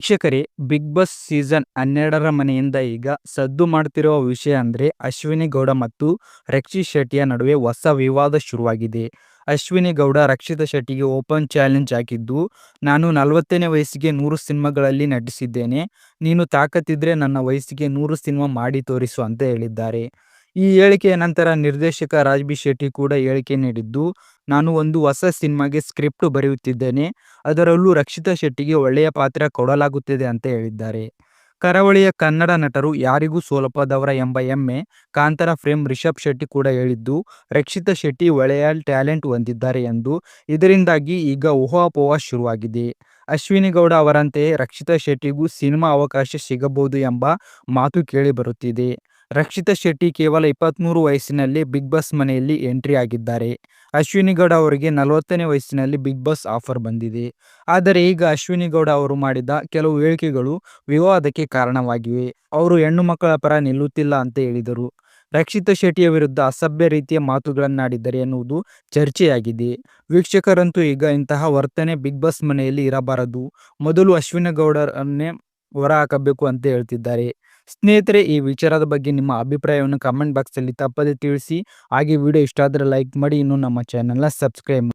ವೀಕ್ಷಕರೇ, big boss season ಹನ್ನೆರಡರ ಮನೆಯಿಂದ ಈಗ ಸದ್ದು ಮಾಡ್ತಿರುವ ವಿಷಯ ಅಂದರೆ ಅಶ್ವಿನಿ ಗೌಡ ಮತ್ತು ರಕ್ಷಿತ್ ಶೆಟ್ಟಿಯ ನಡುವೆ ಹೊಸ ವಿವಾದ ಶುರುವಾಗಿದೆ. ಅಶ್ವಿನಿ ಗೌಡ, ರಕ್ಷಿತ ಶೆಟ್ಟಿಗೆ ಓಪನ್ ಚಾಲೆಂಜ್ ಹಾಕಿದ್ದು, ನಾನು ನಲವತ್ತನೇ ವಯಸ್ಸಿಗೆ ನೂರು ಸಿನಿಮಾಗಳಲ್ಲಿ ನಟಿಸಿದ್ದೇನೆ. ನೀನು ತಾಕತ್ತಿದ್ರೆ ನನ್ನ ವಯಸ್ಸಿಗೆ ನೂರು ಸಿನಿಮಾ ಮಾಡಿ ತೋರಿಸು ಅಂತ ಹೇಳಿದ್ದಾರೆ. ಈ ಹೇಳಿಕೆಯ ನಂತರ ನಿರ್ದೇಶಕ ರಾಜ್ಬಿ ಶೆಟ್ಟಿ ಕೂಡ ಹೇಳಿಕೆ ನೀಡಿದ್ದು, ನಾನು ಒಂದು ಹೊಸ ಸಿನಿಮಾಗೆ ಸ್ಕ್ರಿಪ್ಟ್ ಬರೆಯುತ್ತಿದ್ದೇನೆ. ಅದರಲ್ಲೂ ರಕ್ಷಿತಾ ಶೆಟ್ಟಿಗೆ ಒಳ್ಳೆಯ ಪಾತ್ರ ಕೊಡಲಾಗುತ್ತಿದೆ ಅಂತ ಹೇಳಿದ್ದಾರೆ. ಕರಾವಳಿಯ ಕನ್ನಡ ನಟರು ಯಾರಿಗೂ ಸೋಲಪದವರ ಎಂಬ ಹೆಮ್ಮೆ ಕಾಂತರ ಫ್ರೇಮ್ ರಿಷಬ್ ಶೆಟ್ಟಿ ಕೂಡ ಹೇಳಿದ್ದು, ರಕ್ಷಿತಾ ಶೆಟ್ಟಿ ಒಳ್ಳೆಯ ಟ್ಯಾಲೆಂಟ್ ಹೊಂದಿದ್ದಾರೆ ಎಂದು. ಇದರಿಂದಾಗಿ ಈಗ ಊಹಾಪೋಹ ಶುರುವಾಗಿದೆ. ಅಶ್ವಿನಿ ಗೌಡ ಅವರಂತೆಯೇ ರಕ್ಷಿತಾ ಶೆಟ್ಟಿಗೂ ಸಿನಿಮಾ ಅವಕಾಶ ಸಿಗಬಹುದು ಎಂಬ ಮಾತು ಕೇಳಿ ಬರುತ್ತಿದೆ. ರಕ್ಷಿತಾ ಶೆಟ್ಟಿ ಕೇವಲ ಇಪ್ಪತ್ತ್ಮೂರು ವಯಸ್ಸಿನಲ್ಲಿ ಬಿಗ್ ಬಾಸ್ ಮನೆಯಲ್ಲಿ ಎಂಟ್ರಿ ಆಗಿದ್ದಾರೆ. ಅಶ್ವಿನಿ ಗೌಡ ಅವರಿಗೆ ನಲವತ್ತನೇ ವಯಸ್ಸಿನಲ್ಲಿ ಬಿಗ್ ಬಾಸ್ ಆಫರ್ ಬಂದಿದೆ. ಆದರೆ ಈಗ ಅಶ್ವಿನಿ ಗೌಡ ಅವರು ಮಾಡಿದ ಕೆಲವು ಹೇಳಿಕೆಗಳು ವಿವಾದಕ್ಕೆ ಕಾರಣವಾಗಿವೆ. ಅವರು ಹೆಣ್ಣು ಮಕ್ಕಳ ಪರ ನಿಲ್ಲುತ್ತಿಲ್ಲ ಅಂತ ಹೇಳಿದರು. ರಕ್ಷಿತಾ ಶೆಟ್ಟಿಯ ವಿರುದ್ಧ ಅಸಭ್ಯ ರೀತಿಯ ಮಾತುಗಳನ್ನಾಡಿದ್ದಾರೆ ಎನ್ನುವುದು ಚರ್ಚೆಯಾಗಿದೆ. ವೀಕ್ಷಕರಂತೂ ಈಗ ಇಂತಹ ವರ್ತನೆ ಬಿಗ್ ಬಾಸ್ ಮನೆಯಲ್ಲಿ ಇರಬಾರದು. ಮೊದಲು ಅಶ್ವಿನಿ ಗೌಡರನ್ನೇ ಹೊರ ಹಾಕಬೇಕು ಅಂತ ಹೇಳ್ತಿದ್ದಾರೆ. ಸ್ನೇಹಿತರೆ, ಈ ವಿಚಾರದ ಬಗ್ಗೆ ನಿಮ್ಮ ಅಭಿಪ್ರಾಯವನ್ನು ಕಮೆಂಟ್ ಬಾಕ್ಸಲ್ಲಿ ತಪ್ಪದೆ ತಿಳಿಸಿ. ಹಾಗೆ ವಿಡಿಯೋ ಇಷ್ಟ ಆದರೆ ಲೈಕ್ ಮಾಡಿ. ಇನ್ನು ನಮ್ಮ ಚಾನಲ್ನ ಸಬ್ಸ್ಕ್ರೈಬ್